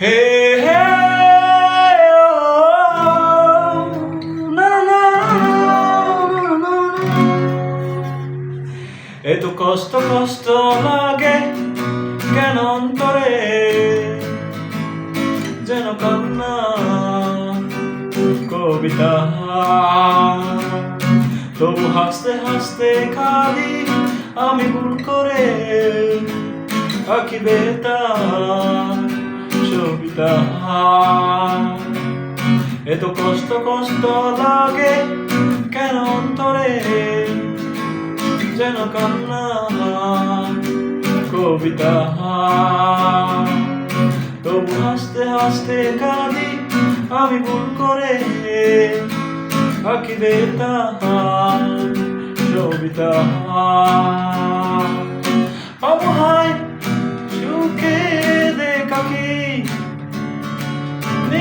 হে হে। এত কষ্ট কষ্ট লাগে কেন অন্তরে? যেন কান্না, কবিতা তবু হাসতে হাসতে খালি আমি ভুল করে আঁকি বেতার। সবিতা এত কষ্ট কষ্ট লাগে কেন অন্তরে? যেন কান্না কবিতা তবু হাসতে হাসতে কাঁদি আমি ভুল করে আঁকি বেতার কবিতা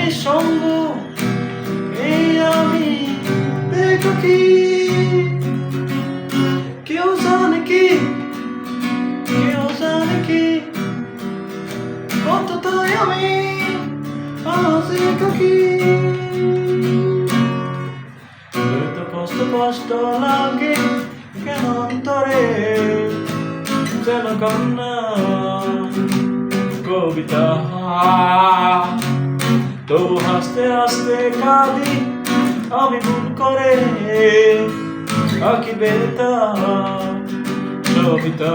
নিঃসঙ্গ এই আমি দেখাকি কেউ জানে কি? কেউ জানে কি? কতটাই আমি আজ এত কষ্ট কষ্ট লাগে কেন অন্তরে? যেন কান্না, কবিতা তবু হাসতে হাসতে কাঁদি আমি ভুল করে আঁকি বেতা কবিতা